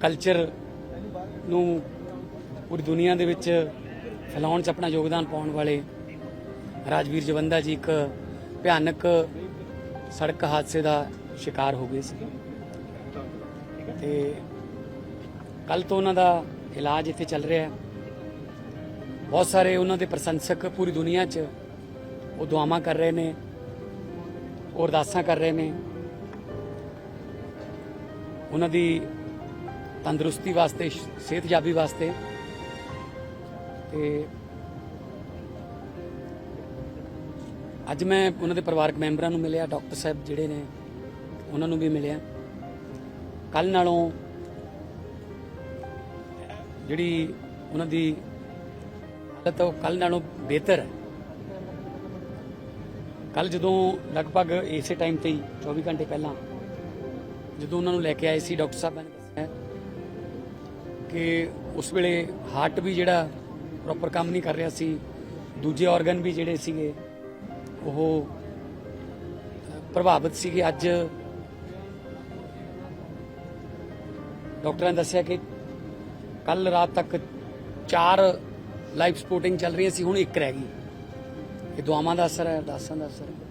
Culture ਨੂੰ ਪੂਰੀ ਦੁਨੀਆ ਦੇ ਵਿੱਚ ਫੈਲਾਉਣ 'ਚ ਆਪਣਾ ਯੋਗਦਾਨ ਪਾਉਣ ਵਾਲੇ ਰਾਜਵੀਰ ਜਵੰਦਾ ਜੀ ਇੱਕ ਭਿਆਨਕ ਸੜਕ ਹਾਦਸੇ ਦਾ ਸ਼ਿਕਾਰ ਹੋ ਗਏ ਸੀ। ਤੇ ਕੱਲ ਤੋਂ ਉਹਨਾਂ ਦਾ ਇਲਾਜ ਇੱਥੇ ਚੱਲ ਰਿਹਾ ਹੈ। ਬਹੁਤ ਸਾਰੇ ਉਹਨਾਂ ਦੇ ਪ੍ਰਸ਼ੰਸਕ ਪੂਰੀ ਦੁਨੀਆ 'ਚ ਉਹ ਦੁਆਵਾਂ ਕਰ ਰਹੇ ਨੇ, ਉਹ ਅਰਦਾਸਾਂ ਕਰ ਰਹੇ ਨੇ। ਉਹਨਾਂ ਦੀ ਤੰਦਰੁਸਤੀ ਵਾਸਤੇ ਸਿਹਤਯਾਬੀ ਵਾਸਤੇ। ਤੇ ਅੱਜ ਮੈਂ ਉਹਨਾਂ ਦੇ ਪਰਿਵਾਰਕ ਮੈਂਬਰਾਂ ਨੂੰ ਮਿਲਿਆ, ਡਾਕਟਰ ਸਾਹਿਬ ਜਿਹੜੇ ਨੇ, ਉਹਨਾਂ ਨੂੰ ਵੀ ਮਿਲਿਆ। ਕੱਲ ਨਾਲੋਂ ਜਿਹੜੀ ਉਹਨਾਂ ਦੀ ਹਾਲਤ ਉਹ ਕੱਲ ਨਾਲੋਂ ਬਿਹਤਰ ਹੈ। ਕੱਲ ਜਦੋਂ ਲਗਭਗ ਇਸੇ ਟਾਈਮ ਤੇ ਹੀ 24 ਘੰਟੇ ਪਹਿਲਾਂ ਜਦੋਂ ਉਹਨਾਂ ਨੂੰ ਲੈ ਕੇ ਆਏ ਸੀ, ਡਾਕਟਰ ਸਾਹਿਬ ਨੇ ਦੱਸਿਆ ਕਿ ਉਸ ਵੇਲੇ ਹਾਰਟ ਵੀ ਜਿਹੜਾ ਪ੍ਰੋਪਰ ਕੰਮ ਨਹੀਂ ਕਰ ਰਿਹਾ ਸੀ, ਦੂਜੇ ਆਰਗਨ ਵੀ ਜਿਹੜੇ ਸੀਗੇ, ਉਹ ਪ੍ਰਭਾਵਿਤ ਸੀਗੇ। ਅੱਜ ਡਾਕਟਰਾਂ ਨੇ ਦੱਸਿਆ ਕਿ ਕੱਲ ਰਾਤ ਤੱਕ ਚਾਰ ਲਾਈਫ ਸਪੋਰਟਿੰਗ ਚੱਲ ਰਹੀਆਂ ਸੀ, ਹੁਣ ਇੱਕ ਰਹਿ ਗਈ। ਇਹ ਦੁਆਵਾਂ ਦਾ ਅਸਰ ਹੈ, ਅਰਦਾਸਾਂ ਦਾ ਅਸਰ ਹੈ।